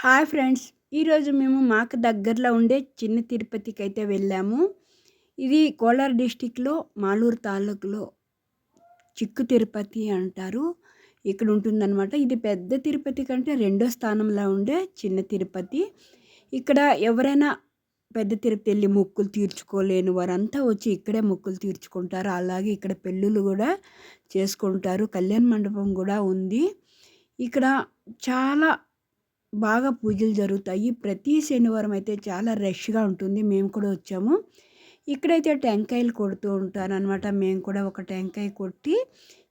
Hi friends ఈరోజు మేము మాకు దగ్గరలో ఉండే చిన్న తిరుపతికి అయితే వెళ్ళాము. ఇది కోలార్ డిస్టిక్లో మాలూరు తాలూకులో చిక్కు తిరుపతి అంటారు. ఇక్కడ ఉంటుందన్నమాట. ఇది పెద్ద తిరుపతి కంటే రెండో స్థానంలో ఉండే చిన్న తిరుపతి. ఇక్కడ ఎవరైనా పెద్ద తిరుపతి వెళ్ళి మొక్కులు తీర్చుకోలేని వారంతా వచ్చి ఇక్కడే మొక్కులు తీర్చుకుంటారు. అలాగే ఇక్కడ పెళ్ళిళ్ళు కూడా చేసుకుంటారు. కళ్యాణ మండపం కూడా ఉంది. ఇక్కడ చాలా బాగా పూజలు జరుగుతాయి. ప్రతి శనివారం అయితే చాలా రష్గా ఉంటుంది. మేము కూడా వచ్చాము. ఇక్కడైతే టెంకాయలు కొడుతూ ఉంటారనమాట మేము కూడా ఒక టెంకాయ కొట్టి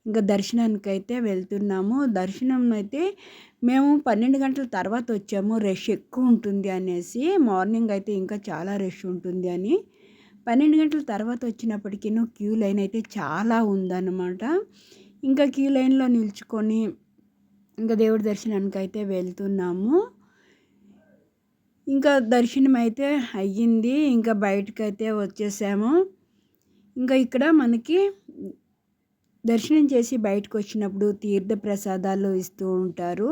ఇంకా దర్శనానికి అయితే వెళ్తున్నాము. దర్శనం అయితే మేము పన్నెండు గంటల తర్వాత వచ్చాము. రష్ ఎక్కువ ఉంటుంది అనేసి మార్నింగ్ అయితే ఇంకా చాలా రష్ ఉంటుంది అని. పన్నెండు గంటల తర్వాత వచ్చినప్పటికీ క్యూ లైన్ అయితే చాలా ఉందన్నమాట. ఇంకా క్యూ లైన్లో నిల్చుకొని ఇంకా దేవుడి దర్శనానికి అయితే వెళ్తున్నాము. ఇంకా దర్శనం అయితే అయ్యింది. ఇంకా బయటకు అయితే వచ్చేసాము. ఇంకా ఇక్కడ మనకి దర్శనం చేసి బయటకు వచ్చినప్పుడు తీర్థ ప్రసాదాలు ఇస్తూ ఉంటారు.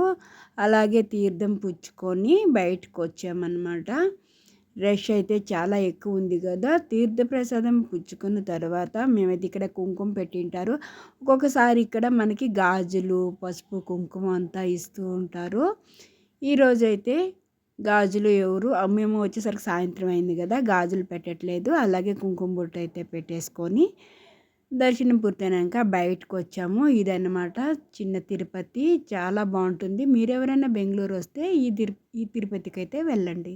అలాగే తీర్థం పుచ్చుకొని బయటకు వచ్చామన్నమాట రష్ అయితే చాలా ఎక్కువ ఉంది కదా. తీర్థప్రసాదం పుచ్చుకున్న తర్వాత మేమైతే ఇక్కడ కుంకుమ పెట్టింటారు. ఒక్కొక్కసారి ఇక్కడ మనకి గాజులు పసుపు కుంకుమ అంతా ఇస్తూ ఉంటారు. ఈరోజైతే గాజులు ఎవరు? మేము వచ్చేసరికి సాయంత్రం అయింది కదా. గాజులు పెట్టట్లేదు. అలాగే కుంకుమ బుట్ట అయితే పెట్టేసుకొని దర్శనం పూర్తయినాక బయటకు వచ్చాము ఇదన్నమాట చిన్న తిరుపతి. చాలా బాగుంటుంది. మీరు ఎవరైనా బెంగళూరు వస్తే ఈ తిరు ఈ తిరుపతికి అయితే వెళ్ళండి.